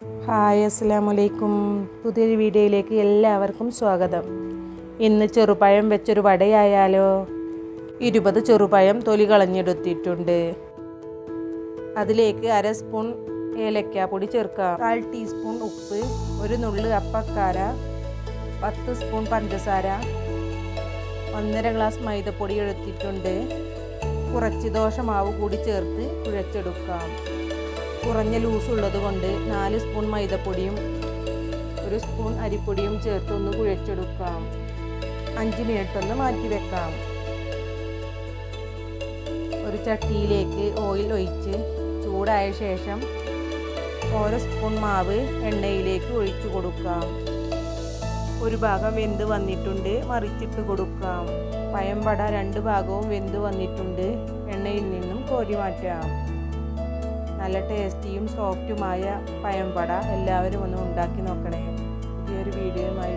Hi അസ്സാം വലൈക്കും പുതിയൊരു വീഡിയോയിലേക്ക് എല്ലാവർക്കും സ്വാഗതം. ഇന്ന് ചെറുപഴം വെച്ചൊരു വടയായാലോ? ഇരുപത് ചെറുപഴം തൊലി കളഞ്ഞെടുത്തിട്ടുണ്ട്. അതിലേക്ക് അര സ്പൂൺ ഏലക്കാപ്പൊടി ചേർക്കാം. കാൽ ടീസ്പൂൺ ഉപ്പ് ഒരു നുള്ള് അപ്പക്കാര പത്ത് സ്പൂൺ പഞ്ചസാര ഒന്നര ഗ്ലാസ് മൈദപ്പൊടി എടുത്തിട്ടുണ്ട്. കുറച്ച് ദോശമാവ് കൂടി ചേർത്ത് കുഴച്ചെടുക്കാം. കുറഞ്ഞ ലൂസ് ഉള്ളത് കൊണ്ട് നാല് സ്പൂൺ മൈദപ്പൊടിയും ഒരു സ്പൂൺ അരിപ്പൊടിയും ചേർത്ത് ഒന്ന് കുഴച്ചെടുക്കാം. അഞ്ച് മിനിറ്റ് ഒന്ന് മാറ്റി വെക്കാം. ഒരു ചട്ടിയിലേക്ക് ഓയിൽ ഒഴിച്ച് ചൂടായ ശേഷം ഓരോ സ്പൂൺ മാവ് എണ്ണയിലേക്ക് ഒഴിച്ചു കൊടുക്കാം. ഒരു ഭാഗം വെന്ത് വന്നിട്ടുണ്ട് മറിച്ചിട്ട് കൊടുക്കാം. പഴംവട രണ്ട് ഭാഗവും വെന്ത് വന്നിട്ടുണ്ട്. എണ്ണയിൽ നിന്നും കോരി മാറ്റാം. നല്ല ടേസ്റ്റിയും സോഫ്റ്റുമായ പഴംവട എല്ലാവരും ഒന്ന് ഉണ്ടാക്കി നോക്കണേ. പുതിയൊരു വീഡിയോയുമായി